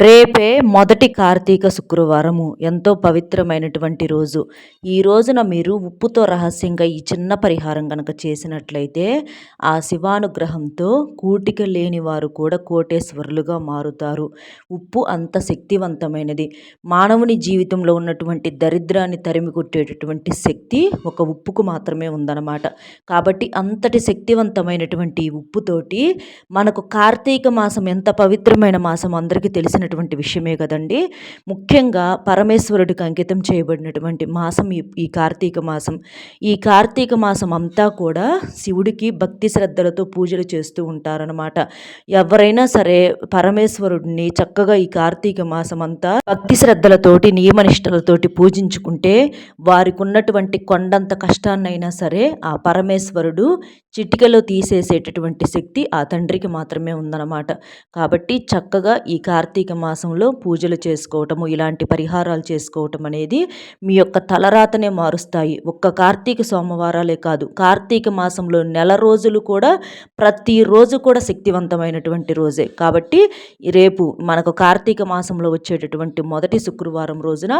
రేపే మొదటి కార్తీక శుక్రవారము. ఎంతో పవిత్రమైనటువంటి రోజు. ఈ రోజున మీరు ఉప్పుతో రహస్యంగా ఈ చిన్న పరిహారం కనుక చేసినట్లయితే ఆ శివానుగ్రహంతో కూటిక లేని వారు కూడా కోటేశ్వరులుగా మారుతారు. ఉప్పు అంత శక్తివంతమైనది. మానవుని జీవితంలో ఉన్నటువంటి దరిద్రాన్ని తరిమి కొట్టేటటువంటి శక్తి ఒక ఉప్పుకు మాత్రమే ఉందన్నమాట. కాబట్టి అంతటి శక్తివంతమైనటువంటి ఉప్పుతోటి మనకు కార్తీక మాసం ఎంత పవిత్రమైన మాసం అందరికీ తెలిసిన తెలిసినటువంటి విషయమే కదండి. ముఖ్యంగా పరమేశ్వరుడికి అంకితం చేయబడినటువంటి మాసం ఈ కార్తీక మాసం. ఈ కార్తీక మాసం అంతా కూడా శివుడికి భక్తి శ్రద్ధలతో పూజలు చేస్తూ ఉంటారనమాట ఎవరైనా సరే పరమేశ్వరుడిని చక్కగా ఈ కార్తీక మాసం అంతా భక్తి శ్రద్ధలతోటి నియమనిష్టలతోటి పూజించుకుంటే వారికి ఉన్నటువంటి కొండంత కష్టాన్నైనా సరే ఆ పరమేశ్వరుడు చిటికలో తీసేసేటటువంటి శక్తి ఆ తండ్రికి మాత్రమే ఉందన్నమాట. కాబట్టి చక్కగా ఈ కార్తీక మాసంలో పూజలు చేసుకోవటము ఇలాంటి పరిహారాలు చేసుకోవటం అనేది మీ యొక్క తలరాతనే మారుస్తాయి. ఒక్క కార్తీక సోమవారాలే కాదు కార్తీక మాసంలో నెల రోజులు కూడా ప్రతిరోజు కూడా శక్తివంతమైనటువంటి రోజే. కాబట్టి రేపు మనకు కార్తీక మాసంలో వచ్చేటటువంటి మొదటి శుక్రవారం రోజున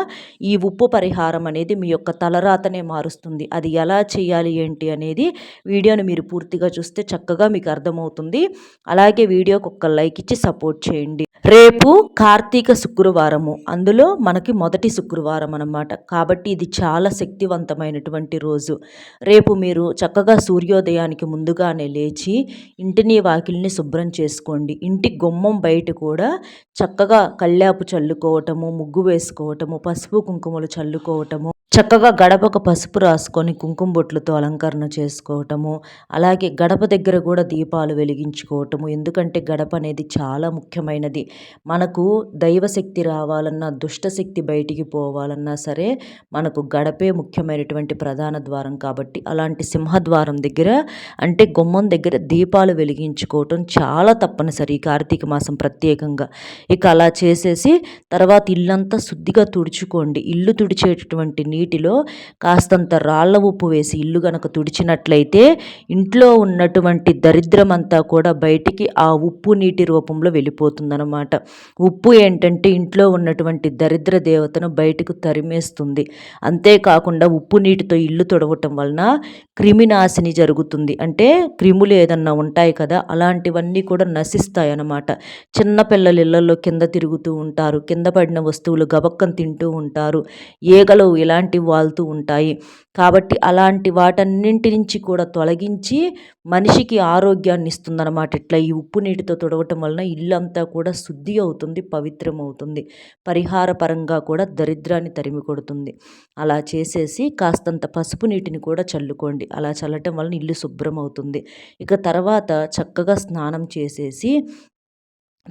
ఈ ఉప్పు పరిహారం అనేది మీ యొక్క తలరాతనే మారుస్తుంది. అది ఎలా చేయాలి ఏంటి అనేది వీడియోను మీరు పూర్తిగా చూస్తే చక్కగా మీకు అర్థమవుతుంది. అలాగే వీడియోకి ఒక్క లైక్ ఇచ్చి సపోర్ట్ చేయండి. రేపు కార్తీక శుక్రవారము. అందులో మనకి మొదటి శుక్రవారం అనమాట కాబట్టి ఇది చాలా శక్తివంతమైనటువంటి రోజు. రేపు మీరు చక్కగా సూర్యోదయానికి ముందుగానే లేచి ఇంటిని వాకిల్ని శుభ్రం చేసుకోండి. ఇంటి గుమ్మం బయట కూడా చక్కగా కళ్ళాపు చల్లుకోవటము ముగ్గు వేసుకోవటము పసుపు కుంకుమలు చల్లుకోవటము చక్కగా గడపకు పసుపు రాసుకొని కుంకుమ బొట్లతో అలంకరణ చేసుకోవటము అలాగే గడప దగ్గర కూడా దీపాలు వెలిగించుకోవటము. ఎందుకంటే గడప అనేది చాలా ముఖ్యమైనది. మనకు దైవశక్తి రావాలన్నా దుష్టశక్తి బయటికి పోవాలన్నా సరే మనకు గడపే ముఖ్యమైనటువంటి ప్రధాన ద్వారం కాబట్టి అలాంటి సింహద్వారం దగ్గర అంటే గుమ్మం దగ్గర దీపాలు వెలిగించుకోవటం చాలా తప్పనిసరి ఈ కార్తీక మాసం ప్రత్యేకంగా. ఇక అలా చేసేసి తర్వాత ఇల్లంతా శుద్ధిగా తుడుచుకోండి. ఇల్లు తుడిచేటటువంటి నీటిలో కాస్తంత రాళ్ళ ఉప్పు వేసి ఇల్లు గనక తుడిచినట్లయితే ఇంట్లో ఉన్నటువంటి దరిద్రమంతా కూడా బయటికి ఆ ఉప్పు నీటి రూపంలో వెళ్ళిపోతుందన్నమాట. ఉప్పు ఏంటంటే ఇంట్లో ఉన్నటువంటి దరిద్ర దేవతను బయటకు తరిమేస్తుంది. అంతేకాకుండా ఉప్పు నీటితో ఇల్లు తొడవటం వలన క్రిమినాశిని జరుగుతుంది. అంటే క్రిములు ఏదన్నా ఉంటాయి కదా అలాంటివన్నీ కూడా నశిస్తాయి అన్నమాట చిన్నపిల్లలు ఇళ్ళలో కింద తిరుగుతూ ఉంటారు కింద పడిన వస్తువులు గబక్కం తింటూ ఉంటారు. ఈగలు ఇలాంటి ఇలాంటివి వాళ్తూ ఉంటాయి. కాబట్టి అలాంటి వాటన్నింటి నుంచి కూడా తొలగించి మనిషికి ఆరోగ్యాన్ని ఇస్తుందన్నమాట. ఇట్లా ఈ ఉప్పు నీటితో తుడవటం వలన ఇల్లంతా కూడా శుద్ధి అవుతుంది పవిత్రం అవుతుంది పరిహార పరంగా కూడా దరిద్రాన్ని తరిమి కొడుతుంది. అలా చేసేసి కాస్తంత పసుపు నీటిని కూడా చల్లుకోండి. అలా చల్లటం వలన ఇల్లు శుభ్రం అవుతుంది ఇక తర్వాత చక్కగా స్నానం చేసేసి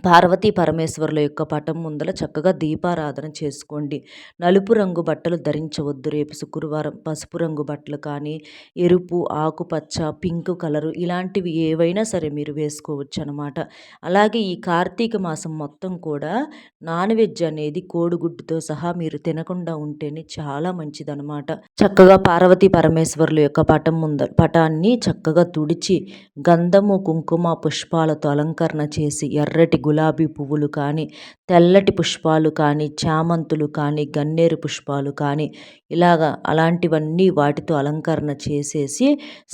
పార్వతీ పరమేశ్వరుల యొక్క పటం ముందల చక్కగా దీపారాధన చేసుకోండి. నలుపు రంగు బట్టలు ధరించవద్దు. రేపు శుక్రవారం పసుపు రంగు బట్టలు కానీ ఎరుపు ఆకుపచ్చ పింక్ కలరు ఇలాంటివి ఏవైనా సరే మీరు వేసుకోవచ్చు అనమాట అలాగే ఈ కార్తీక మాసం మొత్తం కూడా నాన్ వెజ్ అనేది కోడిగుడ్డుతో సహా మీరు తినకుండా ఉంటేనే చాలా మంచిదనమాట చక్కగా పార్వతీ పరమేశ్వరుల యొక్క పటం ముంద పటాన్ని చక్కగా తుడిచి గంధము కుంకుమ పుష్పాలతో అలంకరణ చేసి ఎర్రటి గులాబీ పువ్వులు కానీ తెల్లటి పుష్పాలు కానీ చామంతులు కానీ గన్నేరు పుష్పాలు కానీ ఇలాగా అలాంటివన్నీ వాటితో అలంకరణ చేసేసి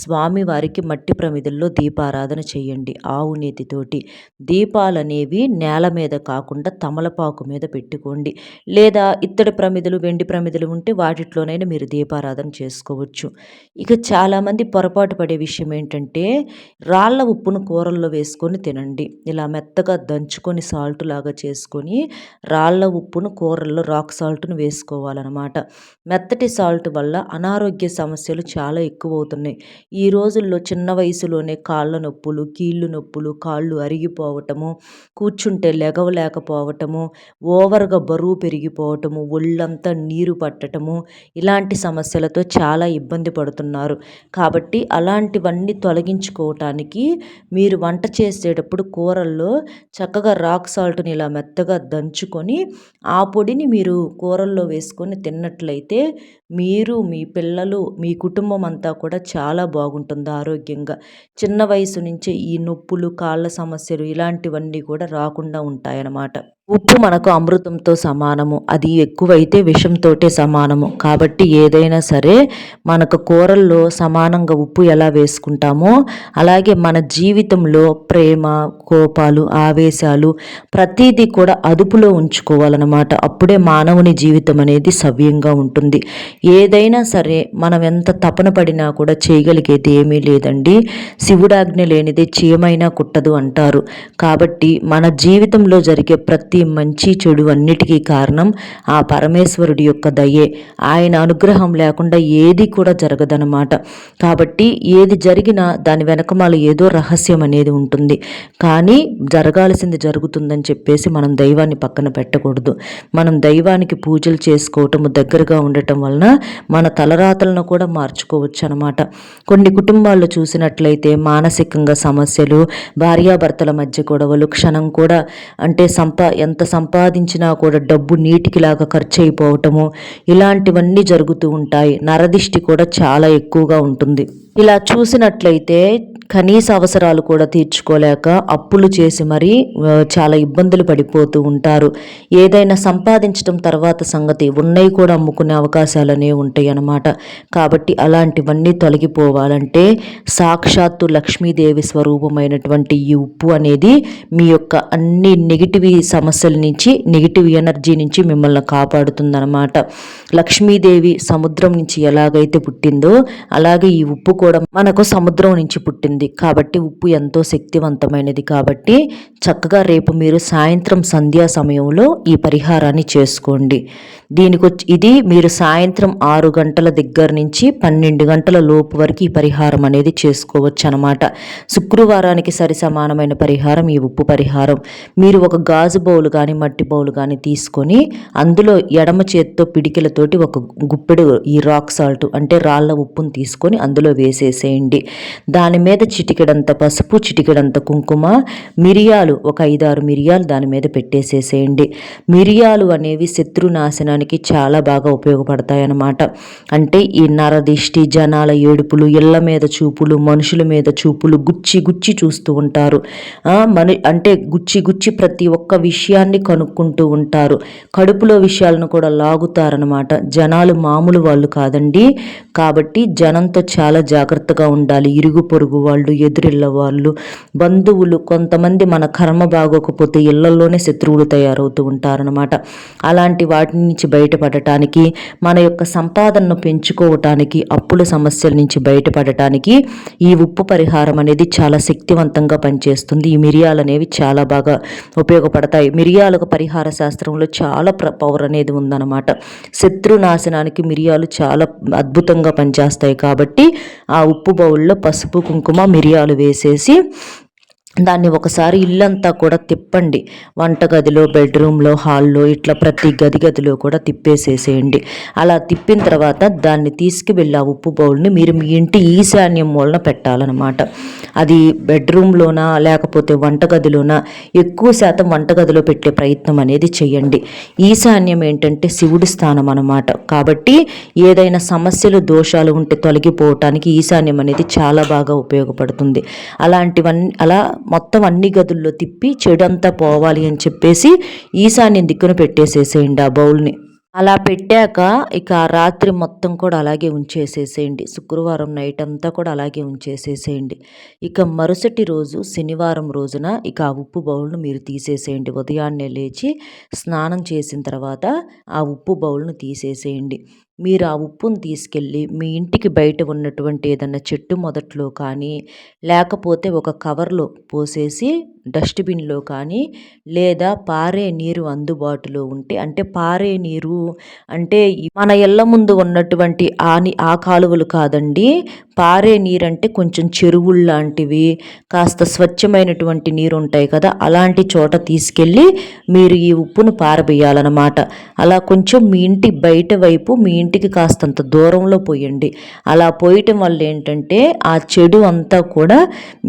స్వామివారికి మట్టి ప్రమిదల్లో దీపారాధన చేయండి ఆవు నేతితోటి. దీపాలు అనేవి నేల మీద కాకుండా తమలపాకు మీద పెట్టుకోండి. లేదా ఇత్తడి ప్రమిదలు వెండి ప్రమిదలు ఉంటే వాటిలోనైనా మీరు దీపారాధన చేసుకోవచ్చు. ఇక చాలామంది పొరపాటు పడే విషయం ఏంటంటే రాళ్ళ ఉప్పును కూరల్లో వేసుకొని తినండి. ఇలా మెత్తగా దంచుకొని సాల్ట్ లాగా చేసుకొని రాళ్ళ ఉప్పును కూరల్లో రాక్ సాల్ట్ను వేసుకోవాలన్నమాట. మెత్తటి సాల్ట్ వల్ల అనారోగ్య సమస్యలు చాలా ఎక్కువ అవుతున్నాయి ఈ రోజుల్లో చిన్న వయసులోనే కాళ్ళ నొప్పులు కీళ్ళు నొప్పులు కాళ్ళు అరిగిపోవటము కూర్చుంటే లెగవలేకపోవటము ఓవర్గా బరువు పెరిగిపోవటము ఒళ్ళంతా నీరు పట్టటము ఇలాంటి సమస్యలతో చాలా ఇబ్బంది పడుతున్నారు. కాబట్టి అలాంటివన్నీ తొలగించుకోవటానికి మీరు వంట చేసేటప్పుడు కూరల్లో చక్కగా రాక్ సాల్ట్ని ఇలా మెత్తగా దంచుకొని ఆ పొడిని మీరు కూరల్లో వేసుకొని తిన్నట్లయితే మీరు మీ పిల్లలు మీ కుటుంబం అంతా కూడా చాలా బాగుంటుంది ఆరోగ్యంగా. చిన్న వయసు నుంచే ఈ నొప్పులు కాళ్ళ సమస్యలు ఇలాంటివన్నీ కూడా రాకుండా ఉంటాయన్నమాట. ఉప్పు మనకు అమృతంతో సమానము. అది ఎక్కువైతే విషంతోటే సమానము. కాబట్టి ఏదైనా సరే మనకు కూరల్లో సమానంగా ఉప్పు ఎలా వేసుకుంటామో అలాగే మన జీవితంలో ప్రేమ కోపాలు ఆవేశాలు ప్రతీది కూడా అదుపులో ఉంచుకోవాలన్నమాట. అప్పుడే మానవుని జీవితం అనేది సవ్యంగా ఉంటుంది. ఏదైనా సరే మనం ఎంత తపన పడినా కూడా చేయగలిగేది ఏమీ లేదండి. శివుడాజ్ఞ లేనిదే చీమైనా కుట్టదు అంటారు. కాబట్టి మన జీవితంలో జరిగే ప్రతి ప్రతి మంచి చెడు అన్నిటికీ కారణం ఆ పరమేశ్వరుడి యొక్క దయే. ఆయన అనుగ్రహం లేకుండా ఏది కూడా జరగదనమాట కాబట్టి ఏది జరిగినా దాని వెనకమాల ఏదో రహస్యం అనేది ఉంటుంది. కానీ జరగాల్సింది జరుగుతుందని చెప్పేసి మనం దైవాన్ని పక్కన పెట్టకూడదు. మనం దైవానికి పూజలు చేసుకోవటము దగ్గరగా ఉండటం వలన మన తలరాతలను కూడా మార్చుకోవచ్చు అనమాట కొన్ని కుటుంబాల్లో చూసినట్లయితే మానసికంగా సమస్యలు భార్యాభర్తల మధ్య గొడవలు క్షణం కూడా అంటే సంపా ఎంత సంపాదించినా కూడా డబ్బు నీటికిలాగా ఖర్చు అయిపోవటము ఇలాంటివన్నీ జరుగుతూ ఉంటాయి. నరదిష్టి కూడా చాలా ఎక్కువగా ఉంటుంది. ఇలా చూసినట్లయితే కనీస అవసరాలు కూడా తీర్చుకోలేక అప్పులు చేసి మరీ చాలా ఇబ్బందులు పడిపోతూ ఉంటారు. ఏదైనా సంపాదించడం తర్వాత సంగతి ఉన్నవి కూడా అమ్ముకునే అవకాశాలు అనేవి ఉంటాయి అన్నమాట. కాబట్టి అలాంటివన్నీ తొలగిపోవాలంటే సాక్షాత్తు లక్ష్మీదేవి స్వరూపమైనటువంటి ఈ ఉప్పు అనేది మీ యొక్క అన్ని నెగిటివ్ సమస్యల నుంచి నెగిటివ్ ఎనర్జీ నుంచి మిమ్మల్ని కాపాడుతుందన్నమాట. లక్ష్మీదేవి సముద్రం నుంచి ఎలాగైతే పుట్టిందో అలాగే ఈ ఉప్పు కూడా మనకు సముద్రం నుంచి పుట్టింది. కాబట్టి ఉప్పు ఎంతో శక్తివంతమైనది. కాబట్టి చక్కగా రేపు మీరు సాయంత్రం సంధ్యా సమయంలో ఈ పరిహారాన్ని చేసుకోండి. దీనికి ఇది మీరు సాయంత్రం ఆరు గంటల దగ్గర నుంచి పన్నెండు గంటల లోపు వరకు ఈ పరిహారం అనేది చేసుకోవచ్చు అనమాట శుక్రవారానికి సరి సమానమైన పరిహారం ఈ ఉప్పు పరిహారం. మీరు ఒక గాజు బౌలు కానీ మట్టి బౌలు కానీ తీసుకొని అందులో ఎడమ చేత్తో పిడికిలతోటి ఒక గుప్పెడు ఈ రాక్ సాల్ట్ అంటే రాళ్ళ ఉప్పును తీసుకొని అందులో వేసేసేయండి. దాని మీద చిటికెడంత పసుపు చిటికెడంత కుంకుమ మిరియాలు ఒక ఐదారు మిరియాలు దాని మీద పెట్టేసేసేయండి. మిరియాలు అనేవి శత్రునాశనానికి చాలా బాగా ఉపయోగపడతాయి అన్నమాట అంటే ఈ నరదిష్టి జనాల ఏడుపులు ఇళ్ళ మీద చూపులు మనుషుల మీద చూపులు గుచ్చి గుచ్చి చూస్తూ ఉంటారు. మను అంటే గుచ్చి గుచ్చి ప్రతి ఒక్క విషయాన్ని కనుక్కుంటూ ఉంటారు. కడుపులో విషయాలను కూడా లాగుతారనమాట జనాలు మామూలు వాళ్ళు కాదండి. కాబట్టి జనంతో చాలా జాగ్రత్తగా ఉండాలి. ఇరుగు పొరుగు వాళ్ళు ఎదురిళ్ళ వాళ్ళు బంధువులు కొంతమంది మన కర్మ బాగోకపోతే ఇళ్ళలోనే శత్రువులు తయారవుతూ ఉంటారనమాట అలాంటి వాటి నుంచి బయటపడటానికి మన యొక్క సంపాదనను పెంచుకోవటానికి అప్పుల సమస్యల నుంచి బయటపడటానికి ఈ ఉప్పు పరిహారం అనేది చాలా శక్తివంతంగా పనిచేస్తుంది. ఈ మిరియాలు అనేవి చాలా బాగా ఉపయోగపడతాయి. మిరియాలకు పరిహార శాస్త్రంలో చాలా పవర్ అనేది ఉందన్నమాట. శత్రునాశనానికి మిరియాలు చాలా అద్భుతంగా పనిచేస్తాయి కాబట్టి ఆ ఉప్పు బౌల్లో పసుపు కుంకుమ మిరియాలు వేసేసి దాన్ని ఒకసారి ఇల్లంతా కూడా తిప్పండి. వంటగదిలో బెడ్రూమ్లో హాల్లో ఇట్లా ప్రతి గది గదిలో కూడా తిప్పేసేసేయండి. అలా తిప్పిన తర్వాత దాన్ని తీసుకువెళ్ళి ఆ ఉప్పు బౌల్ని మీరు మీ ఇంటి ఈశాన్యం మూలన పెట్టాలన్నమాట. అది బెడ్రూమ్లోనా లేకపోతే వంటగదిలోనా ఎక్కువ శాతం వంటగదిలో పెట్టే ప్రయత్నం అనేది చేయండి. ఈశాన్యం ఏంటంటే శివుడి స్థానం అనమాట కాబట్టి ఏదైనా సమస్యలు దోషాలు ఉంటే తొలగిపోవటానికి ఈశాన్యం అనేది చాలా బాగా ఉపయోగపడుతుంది. అలాంటివన్నీ అలా మొత్తం అన్ని గదుల్లో తిప్పి చెడంతా పోవాలి అని చెప్పేసి ఈశాన్యం దిక్కున పెట్టేసేసేయండి ఆ బౌల్ని. అలా పెట్టాక ఇక రాత్రి మొత్తం కూడా అలాగే ఉంచేసేసేయండి. శుక్రవారం నైట్ అంతా కూడా అలాగే ఉంచేసేసేయండి. ఇక మరుసటి రోజు శనివారం రోజున ఇక ఆ ఉప్పు బౌల్ను మీరు తీసేసేయండి. ఉదయాన్నే లేచి స్నానం చేసిన తర్వాత ఆ ఉప్పు బౌల్ను తీసేసేయండి. మీరు ఆ ఉప్పును తీసుకెళ్ళి మీ ఇంటికి బయట ఉన్నటువంటి ఏదన్నా చెట్టు మొదట్లో కానీ లేకపోతే ఒక కవర్లో పోసేసి డస్ట్బిన్లో కానీ లేదా పారే నీరు అందుబాటులో ఉంటే అంటే పారే నీరు అంటే మన ఇళ్ళ ముందు ఉన్నటువంటి ఆని ఆ కాలువలు కాదండి పారే నీరు అంటే కొంచెం చెరువుల్లాంటివి కాస్త స్వచ్ఛమైనటువంటి నీరు ఉంటాయి కదా అలాంటి చోట తీసుకెళ్ళి మీరు ఈ ఉప్పును పారబేయాలన్నమాట అలా కొంచెం మీ ఇంటి బయట వైపు మీ ఇంటికి కాస్తంత దూరంలో పోయండి. అలా పోయటం వల్ల ఏంటంటే ఆ చెడు అంతా కూడా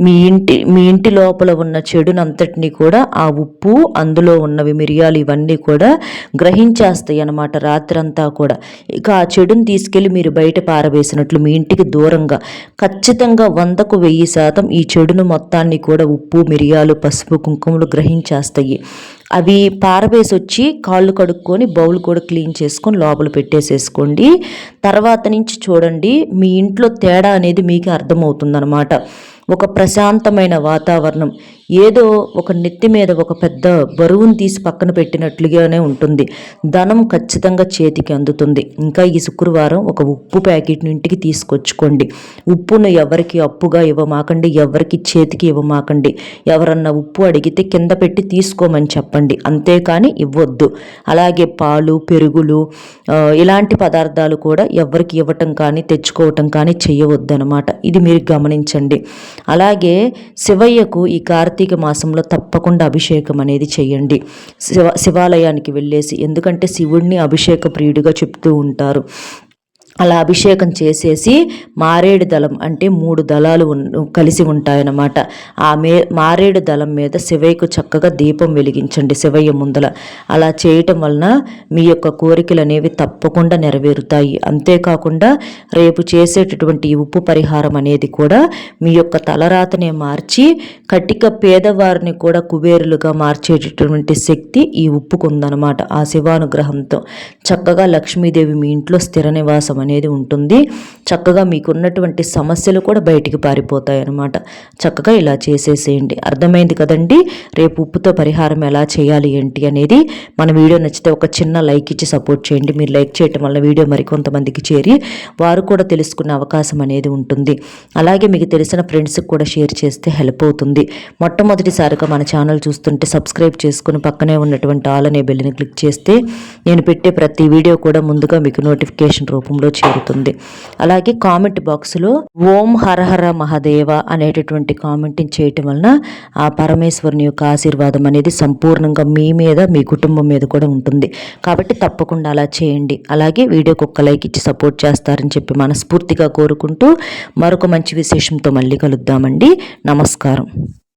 మీ ఇంటి మీ ఇంటి లోపల ఉన్న చెడునంతటిని కూడా ఆ ఉప్పు అందులో ఉన్నవి మిరియాలు ఇవన్నీ కూడా గ్రహించేస్తాయి అన్నమాట రాత్రంతా కూడా. ఇక ఆ చెడుని తీసుకెళ్ళి మీరు బయట పారవేసినట్లు మీ ఇంటికి దూరంగా ఖచ్చితంగా వందకు వెయ్యి శాతం ఈ చెడును మొత్తాన్ని కూడా ఉప్పు మిరియాలు పసుపు కుంకుమలు గ్రహించేస్తాయి. అవి పారవేసి వచ్చి కాళ్ళు కడుక్కొని బౌల్ కూడా క్లీన్ చేసుకొని లోపల పెట్టేసేసుకోండి. తర్వాత నుంచి చూడండి మీ ఇంట్లో తేడా అనేది మీకు అర్థమవుతుందన్నమాట. ఒక ప్రశాంతమైన వాతావరణం. ఏదో ఒక నెత్తి మీద ఒక పెద్ద బరువును తీసి పక్కన పెట్టినట్లుగానే ఉంటుంది. ధనం ఖచ్చితంగా చేతికి అందుతుంది. ఇంకా ఈ శుక్రవారం ఒక ఉప్పు ప్యాకెట్ని ఇంటికి తీసుకొచ్చుకోండి. ఉప్పును ఎవరికి అప్పుగా ఇవ్వమాకండి ఎవరికి చేతికి ఇవ్వమాకండి. ఎవరన్నా ఉప్పు అడిగితే కింద పెట్టి తీసుకోమని చెప్పండి. అంతేకాని ఇవ్వద్దు. అలాగే పాలు పెరుగులు ఇలాంటి పదార్థాలు కూడా ఎవరికి ఇవ్వటం కానీ తెచ్చుకోవటం కానీ చేయవద్దు అనమాట ఇది మీరు గమనించండి. అలాగే శివయ్యకు ఈ కార్తీక కార్తీక మాసంలో తప్పకుండా అభిషేకం అనేది చేయండి. శివ శివాలయానికి వెళ్ళేసి ఎందుకంటే శివుడిని అభిషేక ప్రియుడిగా చెప్తూ ఉంటారు. అలా అభిషేకం చేసేసి మారేడు దళం అంటే మూడు దళాలు కలిసి ఉంటాయన్నమాట. ఆ మే మారేడు దళం మీద శివయ్యకు చక్కగా దీపం వెలిగించండి శివయ్య ముందల. అలా చేయటం వలన మీ యొక్క కోరికలు అనేవి తప్పకుండా నెరవేరుతాయి. అంతేకాకుండా రేపు చేసేటటువంటి ఉప్పు పరిహారం అనేది కూడా మీ యొక్క తలరాతనే మార్చి కటిక పేదవారిని కూడా కుబేరులుగా మార్చేటటువంటి శక్తి ఈ ఉప్పుకుందనమాట ఆ శివానుగ్రహంతో చక్కగా లక్ష్మీదేవి మీ ఇంట్లో స్థిర నివాసం అనేది ఉంటుంది. చక్కగా మీకున్నటువంటి సమస్యలు కూడా బయటికి పారిపోతాయి అన్నమాట చక్కగా ఇలా చేసేసేయండి. అర్థమైంది కదండి? రేపు ఉప్పుతో పరిహారం ఎలా చేయాలి ఏంటి అనేది. మన వీడియో నచ్చితే ఒక చిన్న లైక్ ఇచ్చి సపోర్ట్ చేయండి. మీరు లైక్ చేయటం వల్ల వీడియో మరికొంతమందికి చేరి వారు కూడా తెలుసుకునే అవకాశం అనేది ఉంటుంది. అలాగే మీకు తెలిసిన ఫ్రెండ్స్కి కూడా షేర్ చేస్తే హెల్ప్ అవుతుంది. మొట్టమొదటిసారిగా మన ఛానల్ చూస్తుంటే సబ్స్క్రైబ్ చేసుకుని పక్కనే ఉన్నటువంటి ఆల్ అనే బెల్లిని క్లిక్ చేస్తే నేను పెట్టే ప్రతి వీడియో కూడా ముందుగా మీకు నోటిఫికేషన్ రూపంలో చేరుతుంది. అలాగే కామెంట్ బాక్స్లో ఓం హరహర మహదేవ అనేటటువంటి కామెంట్ని చేయటం వలన ఆ పరమేశ్వరుని యొక్క ఆశీర్వాదం అనేది సంపూర్ణంగా మీ మీద మీ కుటుంబం మీద కూడా ఉంటుంది. కాబట్టి తప్పకుండా అలా చేయండి. అలాగే వీడియోకి ఒక్క లైక్ ఇచ్చి సపోర్ట్ చేస్తారని చెప్పి మనస్ఫూర్తిగా కోరుకుంటూ మరొక మంచి విశేషంతో మళ్ళీ కలుద్దామండి. నమస్కారం.